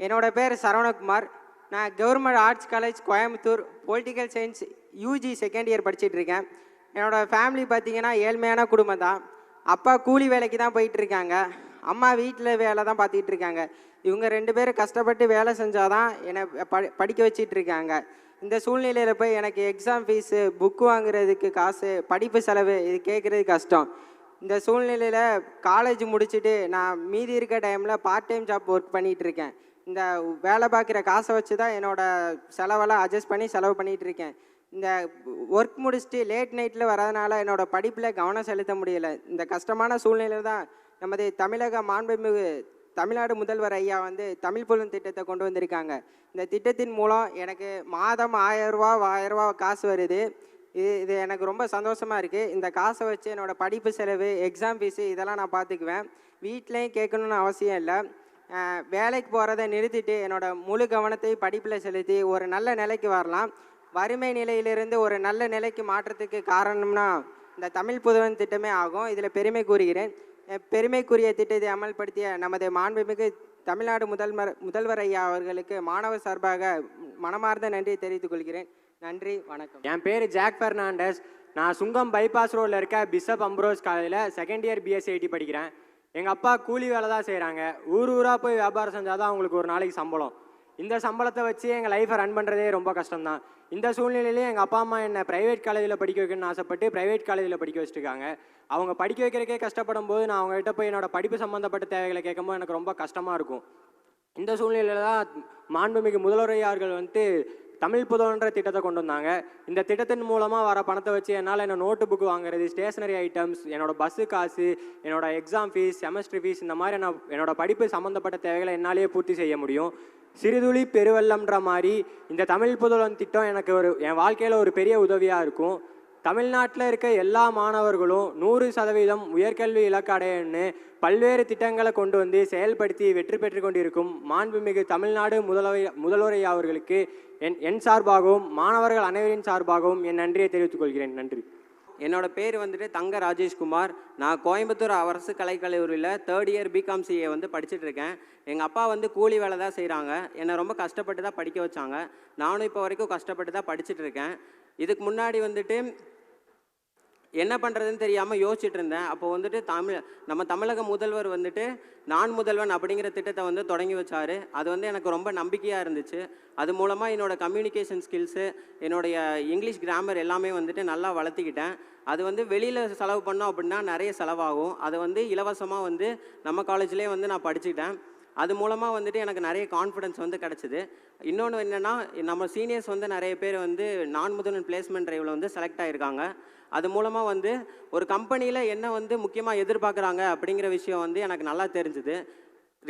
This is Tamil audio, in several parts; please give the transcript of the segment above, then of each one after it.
என்னோட பேர் சரவணகுமார். நான் government arts college Coimbatore political science UG second year படிச்சிட்டு இருக்கேன். என்னோட ஃபேமிலி பார்த்தீங்கன்னா ஏழ்மையான குடும்பம் தான். அப்பா கூலி வேலைக்கு தான் போயிட்டுருக்காங்க அம்மா வீட்டில் வேலை தான் பார்த்துக்கிட்டு இருக்காங்க. இவங்க ரெண்டு பேரும் கஷ்டப்பட்டு வேலை செஞ்சாதான் என்னை படி படிக்க வச்சிட்டு இருக்காங்க. இந்த சூழ்நிலையில் போய் எனக்கு எக்ஸாம் ஃபீஸு புக்கு வாங்குறதுக்கு காசு படிப்பு செலவு இது கேட்குறது கஷ்டம். இந்த சூழ்நிலையில் காலேஜ் முடிச்சுட்டு நான் மீதி இருக்க டைமில் பார்ட் டைம் ஜாப் ஒர்க் பண்ணிகிட்டு இருக்கேன். இந்த வேலை பார்க்குற காசை வச்சு தான் என்னோட செலவெல்லாம் அட்ஜஸ்ட் பண்ணி செலவு பண்ணிகிட்டு இருக்கேன். இந்த ஒர்க் முடிச்சுட்டு லேட் நைட்டில் வரதுனால என்னோடய படிப்பில் கவனம் செலுத்த முடியலை. இந்த கஷ்டமான சூழ்நிலையில் தான் நமது தமிழக மாண்புமிகு தமிழ்நாடு முதல்வர் ஐயா வந்து தமிழ் புலன் திட்டத்தை கொண்டு வந்திருக்காங்க. இந்த திட்டத்தின் மூலம் எனக்கு மாதம் ஆயிரரூவா ஆயிரரூவா காசு வருது. இது இது எனக்கு ரொம்ப சந்தோஷமாக இருக்குது இந்த காசை வச்சு என்னோடய படிப்பு செலவு எக்ஸாம் ஃபீஸு இதெல்லாம் நான் பார்த்துக்குவேன். வீட்லேயும் கேட்கணுன்னு அவசியம் இல்லை. வேலைக்கு போகிறத நிறுத்திட்டு என்னோடய முழு கவனத்தை படிப்பில் செலுத்தி ஒரு நல்ல நிலைக்கு வரலாம். வறுமை நிலையிலிருந்து ஒரு நல்ல நிலைக்கு மாற்றத்துக்கு காரணம்னா இந்த தமிழ் புதுவன் திட்டமே ஆகும். இதில் பெருமை கூறுகிறேன். பெருமைக்குரிய திட்டத்தை அமல்படுத்திய நமது மாண்புமிகு தமிழ்நாடு முதல்வர் முதல்வர் ஐயா அவர்களுக்கு மாணவர் சார்பாக மனமார்ந்த நன்றியை தெரிவித்துக் கொள்கிறேன். நன்றி வணக்கம். என் பேர் ஜாக் பெர்னாண்டஸ். நான் சுங்கம் பைபாஸ் ரோடில் இருக்க பிஷப் அம்ப்ரோஸ் காலேஜில் செகண்ட் இயர் பிஎஸ்ஐடி படிக்கிறேன். எங்கள் அப்பா கூலி வேலை தான் செய்கிறாங்க ஊர் ஊராக போய் வியாபாரம் செஞ்சால் தான் அவங்களுக்கு ஒரு நாளைக்கு சம்பளம். இந்த சம்பளத்தை வச்சு எங்கள் லைஃப்பை ரன் பண்ணுறதே ரொம்ப கஷ்டம்தான். இந்த சூழ்நிலையிலேயே எங்கள் அப்பா அம்மா என்னை ப்ரைவேட் காலேஜில் படிக்க வைக்கணும்னு ஆசைப்பட்டு ப்ரைவேட் காலேஜில் படிக்க வச்சுருக்காங்க அவங்க படிக்க வைக்கிறக்கே கஷ்டப்படும் போது நான் அவங்ககிட்ட போய் என்னோட படிப்பு சம்மந்தப்பட்ட தேவைகளை கேட்கும்போது எனக்கு ரொம்ப கஷ்டமாக இருக்கும். இந்த சூழ்நிலையில் தான் மாண்புமிகு முதல்வரையார்கள் வந்துட்டு தமிழ் புதன்ற திட்டத்தை கொண்டு வந்தாங்க. இந்த திட்டத்தின் மூலமாக வர பணத்தை வச்சு என்னால் என்ன நோட்டு புக் வாங்குறது ஸ்டேஷனரி ஐட்டம்ஸ் என்னோட பஸ்ஸு காசு என்னோட எக்ஸாம் ஃபீஸ் செமஸ்டர் ஃபீஸ் இந்த மாதிரி நான் என்னோட படிப்பு சம்மந்தப்பட்ட தேவைகளை என்னாலேயே பூர்த்தி செய்ய முடியும். சிறுதுளி பெருவெள்ளம்ன்ற மாதிரி இந்த தமிழ் புதல்வன் திட்டம் எனக்கு ஒரு என் வாழ்க்கையில் ஒரு பெரிய உதவியாக இருக்கும். தமிழ்நாட்டில் இருக்க எல்லா மாணவர்களும் நூறு சதவீதம் உயர்கல்வி இலக்கு அடையன்னு பல்வேறு திட்டங்களை கொண்டு வந்து செயல்படுத்தி வெற்றி பெற்று கொண்டிருக்கும் மாண்புமிகு தமிழ்நாடு முதலவை முதல்வரை அவர்களுக்கு என் என் சார்பாகவும் மாணவர்கள் அனைவரின் சார்பாகவும் என் நன்றியை தெரிவித்துக் கொள்கிறேன். நன்றி. என்னோட பேர் வந்துட்டு தங்க ராஜேஷ்குமார். நான் கோயம்புத்தூர் அரசு கலைக்கல்லூரியில் தேர்ட் இயர் பிகாம் சிஏ வந்து படிச்சுட்டு இருக்கேன். எங்கள் அப்பா வந்து கூலி வேலை தான் செய்கிறாங்க என்னை ரொம்ப கஷ்டப்பட்டு தான் படிக்க வச்சாங்க. நானும் இப்போ வரைக்கும் கஷ்டப்பட்டு தான் படிச்சுட்டு இருக்கேன். இதுக்கு முன்னாடி வந்துட்டு என்ன பண்ணுறதுன்னு தெரியாமல் யோசிச்சுட்டு இருந்தேன். அப்போ வந்துட்டு தமிழ் நம்ம தமிழக முதல்வர் வந்துட்டு நான் முதல்வன் அப்படிங்கிற திட்டத்தை வந்து தொடங்கி வச்சார். அது வந்து எனக்கு ரொம்ப நம்பிக்கையாக இருந்துச்சு. அது மூலமாக என்னோடய கம்யூனிகேஷன் ஸ்கில்ஸு என்னுடைய இங்கிலீஷ் கிராமர் எல்லாமே வந்துட்டு நல்லா வளர்த்திக்கிட்டேன். அது வந்து வெளியில் செலவு பண்ணோம் அப்படின்னா நிறைய செலவாகும். அதை வந்து இலவசமாக வந்து நம்ம காலேஜ்லேயே வந்து நான் படிச்சுக்கிட்டேன். அது மூலமாக வந்துட்டு எனக்கு நிறைய கான்ஃபிடன்ஸ் வந்து கிடச்சிது. இன்னொன்று என்னென்னா நம்ம சீனியர்ஸ் வந்து நிறைய பேர் வந்து நான் முதல்வன் பிளேஸ்மெண்ட் ட்ரைவில் வந்து செலக்ட் ஆகியிருக்காங்க அது மூலமாக வந்து ஒரு கம்பெனியில் என்ன வந்து முக்கியமாக எதிர்பார்க்குறாங்க அப்படிங்கிற விஷயம் வந்து எனக்கு நல்லா தெரிஞ்சுது.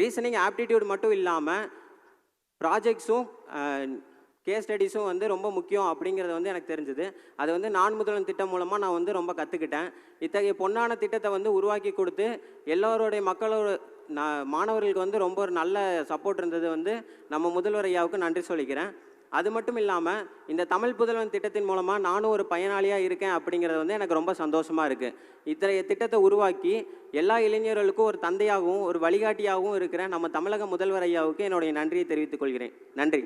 ரீசனிங் ஆப்டிடியூட் மட்டும் இல்லாமல் ப்ராஜெக்ட்ஸும் கேஸ் ஸ்டடீஸும் வந்து ரொம்ப முக்கியம் அப்படிங்கிறது வந்து எனக்கு தெரிஞ்சுது. அது வந்து நான் முதல்வன் திட்டம் மூலமாக நான் வந்து ரொம்ப கற்றுக்கிட்டேன் இத்தகைய பொன்னான திட்டத்தை வந்து உருவாக்கி கொடுத்து எல்லோருடைய மக்களோட நான் மாணவர்களுக்கு வந்து ரொம்ப ஒரு நல்ல சப்போர்ட் இருந்தது வந்து நம்ம முதல்வர் ஐயாவுக்கு நன்றி சொல்லிக்கிறேன். அது மட்டும் இல்லாமல் இந்த தமிழ் புதல்வன் திட்டத்தின் மூலமாக நானும் ஒரு பயனாளியாக இருக்கேன் அப்படிங்கிறது வந்து எனக்கு ரொம்ப சந்தோஷமாக இருக்குது இத்தகைய திட்டத்தை உருவாக்கி எல்லா இளைஞர்களுக்கும் ஒரு தந்தையாகவும் ஒரு வழிகாட்டியாகவும் இருக்கிற நம்ம தமிழக முதல்வர் ஐயாவுக்கு என்னுடைய நன்றியை தெரிவித்துக் கொள்கிறேன். நன்றி.